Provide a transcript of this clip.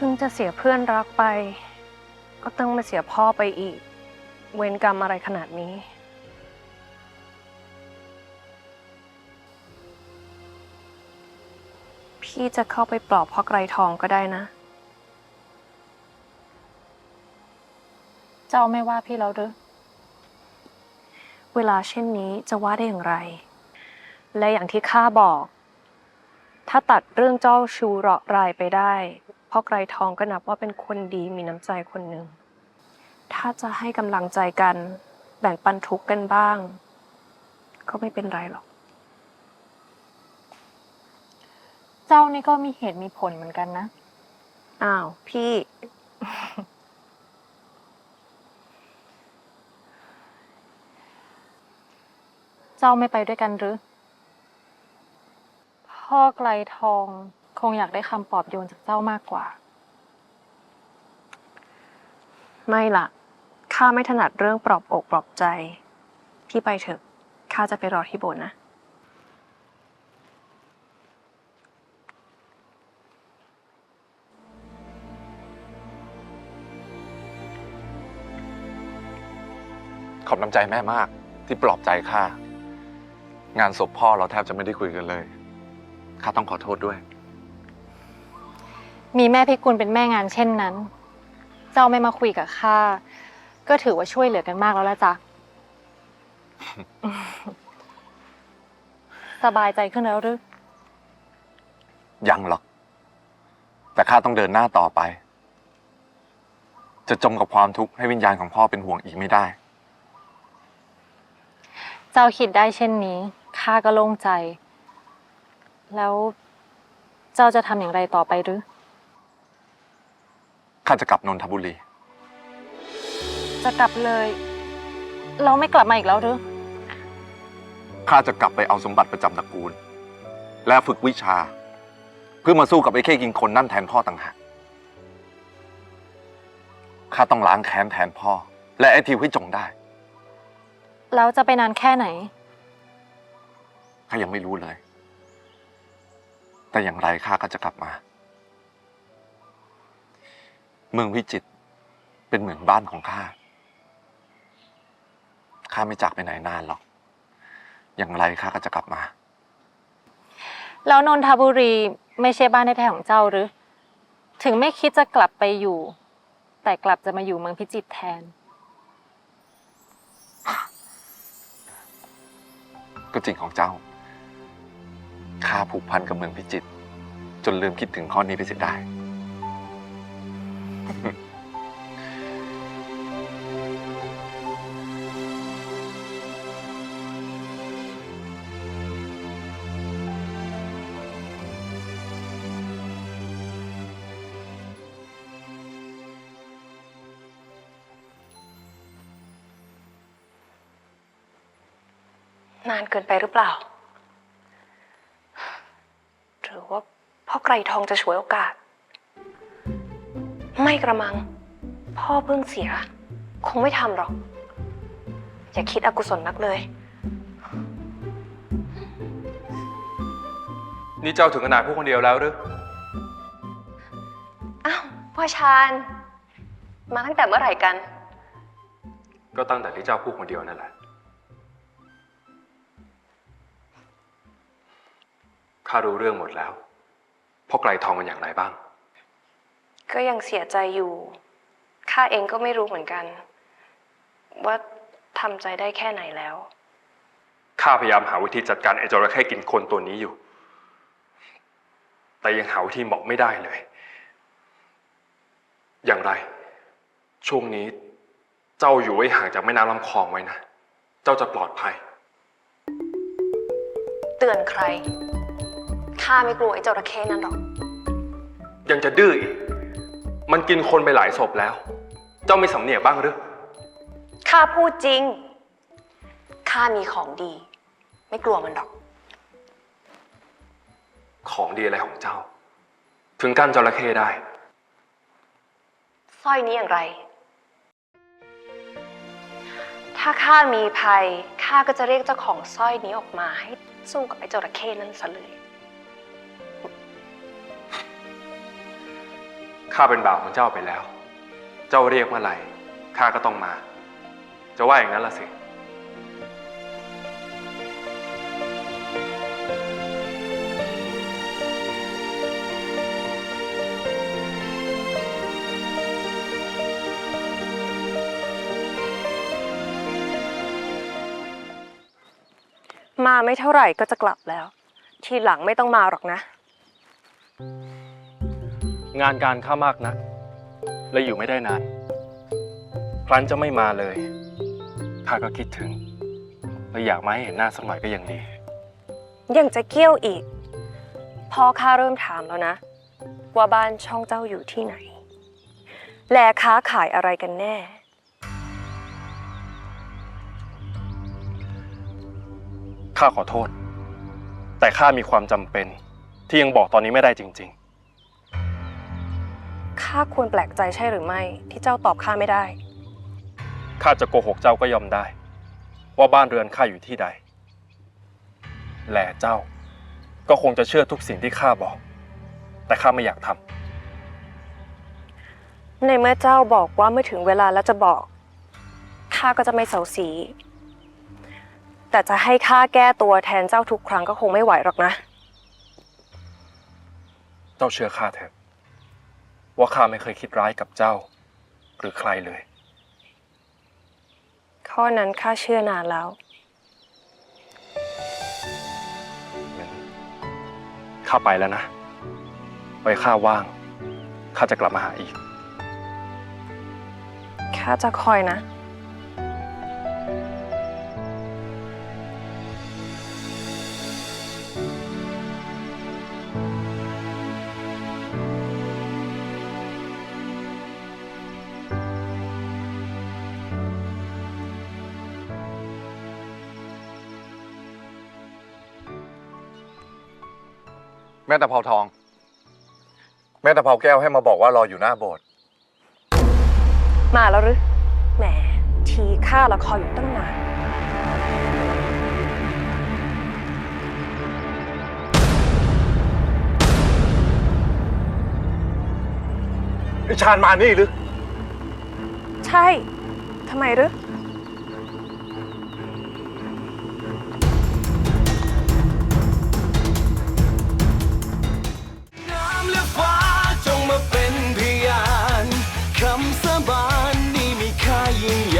เพิ่งจะเสียเพื่อนรักไป ก็ต้องมาเสียพ่อไปอีก เวรกรรมอะไรขนาดนี้ พี่จะเข้าไปปลอบพ่อไกรทองก็ได้นะ เจ้าไม่ว่าพี่แล้วหรือเวลาเช่นนี้จะว่าได้อย่างไร และอย่างที่ข้าบอก ถ้าตัดเรื่องเจ้าชูเราะรายไปได้ พ่อไกรทองก็นับว่าเป็นคนดีมีน้ำใจคนหนึ่ง ถ้าจะให้กำลังใจกัน แบ่งปันทุกข์กันบ้าง ก็ไม่เป็นไรหรอก เจ้านี่ก็มีเหตุมีผลเหมือนกันนะ อ้าวพี่ เจ้าไม่ไปด้วยกันหรือ พ่อไกลทอง คงอยากได้คำปลอบโยนจากเจ้ามากกว่า ไม่ล่ะข้าไม่ถนัดเรื่องปลอบอกปลอบใจ พี่ไปเถอะ ข้าจะไปรอที่โบสถ์นะ ขอบน้ำใจแม่มากที่ปลอบใจข้า งานศพพ่อเราแทบจะไม่ได้คุยกันเลย ข้าต้องขอโทษด้วย มีแม่พิกุลเป็นแม่งานเช่นนั้น เจ้าไม่มาคุยกับข้าก็ถือว่าช่วยเหลือกันมากแล้วละจ๊ะสบายใจขึ้นแล้วหรือ ยังหรอก แต่ข้าต้องเดินหน้าต่อไป จะจมกับความทุกข์ให้วิญญาณของพ่อเป็นห่วงอีกไม่ได้ เจ้าคิดได้เช่นนี้ข้าก็โล่งใจ แล้วเจ้าจะทำอย่างไรต่อไปหรือ ข้าจะกลับนนทบุรี จะกลับเลย เราไม่กลับมาอีกแล้วหรือ ข้าจะกลับไปเอาสมบัติประจำตระกูล และฝึกวิชา เพื่อมาสู้กับไอ้เข้กินคนนั่นแทนพ่อต่างหาก ข้าต้องล้างแค้นแทนพ่อ และไอ้ทิวให้จงได้ แล้วจะไปนานแค่ไหน ข้ายังไม่รู้เลย แต่อย่างไรข้าก็จะกลับมา เมืองวิจิตรเป็นเหมือนบ้านของข้า ข้าไม่จากไปไหนนานหรอก อย่างไรข้าก็จะกลับมา แล้วนนทบุรีไม่ใช่บ้านแท้ๆของเจ้าหรือ ถึงไม่คิดจะกลับไปอยู่ แต่กลับจะมาอยู่เมืองพิจิตรแทน ก็จริงของเจ้า ข้าผูกพันกับเมืองพิจิตรจนลืมคิดถึงข้อนี้ไปเสียได้ นานเกินไปหรือเปล่า หรือว่าพ่อไกรทองจะฉวยโอกาส ไม่กระมัง พ่อเพิ่งเสีย คงไม่ทำหรอก อย่าคิดอกุศลนักเลย นี่เจ้าถึงขนาดพูดคนเดียวแล้วหรือ อ้าวพ่อชาญ มาตั้งแต่เมื่อไหร่กัน ก็ตั้งแต่ที่เจ้าพูดคนเดียวนั่นแหละ ข้ารู้เรื่องหมดแล้ว พ่อไกลทองมันอย่างไรบ้าง ก็ยังเสียใจอยู่ ข้าเองก็ไม่รู้เหมือนกัน ว่าทำใจได้แค่ไหนแล้ว ข้าพยายามหาวิธีจัดการไอ้จระเข้กินคนตัวนี้อยู่ แต่ยังหาวิธีเหมาะไม่ได้เลย อย่างไร ช่วงนี้เจ้าอยู่ไว้ห่างจากแม่น้ำลำคลองไว้นะ เจ้าจะปลอดภัย เตือนใคร ข้าไม่กลัวไอ้จระเข้นั่นหรอก ยังจะดื้ออีก มันกินคนไปหลายศพแล้ว เจ้าไม่สำเนียกบ้างหรือ ข้าพูดจริง ข้ามีของดี ไม่กลัวมันหรอก ของดีอะไรของเจ้า ถึงกั้นจระเข้ได้ สร้อยนี้อย่างไร ถ้าข้ามีภัย ข้าก็จะเรียกเจ้าของสร้อยนี้ออกมาให้สู้กับไอ้จระเข้นั่นซะเลย ข้าเป็นบ่าวของเจ้าไปแล้ว เจ้าเรียกเมื่อไหร่ข้าก็ต้องมา จะว่าอย่างนั้นละสิ มาไม่เท่าไหร่ก็จะกลับแล้ว ทีหลังไม่ต้องมาหรอกนะ งานการข้ามากนักและอยู่ไม่ได้นาน ครั้นจะไม่มาเลย ข้าก็คิดถึง และอยากมาให้เห็นหน้าสักหน่อยก็ยังดี ยังจะเกี้ยวอีก พ่อข้าเริ่มถามแล้วนะ ว่าบ้านช่องเจ้าอยู่ที่ไหน แลค้าขายอะไรกันแน่ ข้าขอโทษ แต่ข้ามีความจำเป็นที่ยังบอกตอนนี้ไม่ได้จริง ข้าควรแปลกใจใช่หรือไม่ ที่เจ้าตอบข้าไม่ได้ๆข้าจะโกหกเจ้าก็ยอมได้ ว่าบ้านเรือนข้าอยู่ที่ใด แหล่เจ้า ก็คงจะเชื่อทุกสิ่งที่ข้าบอก แต่ข้าไม่อยากทำในเมื่อเจ้าบอกว่าเมื่อถึงเวลาแล้วจะบอกข้าก็จะไม่เสาสี แต่จะให้ข้าแก้ตัวแทนเจ้าทุกครั้งก็คงไม่ไหวหรอกนะ เจ้าเชื่อข้าเถอะ ว่าข้าไม่เคยคิดร้ายกับเจ้า หรือใครเลย ข้อนั้นข้าเชื่อนานแล้วงั้นข้าไปแล้วนะ ไว้ข้าว่าง ข้าจะกลับมาหาอีก ข้าจะคอยนะ แม่ตะเภาทอง แม่ตะเภาแก้วให้มาบอกว่ารออยู่หน้าโบสถ์มาแล้วหรือแหม ทีข้าละคอยอยู่ตั้งนาน ไอชาญมานี่หรือ ใช่ ทำไมหรือ บ้าน样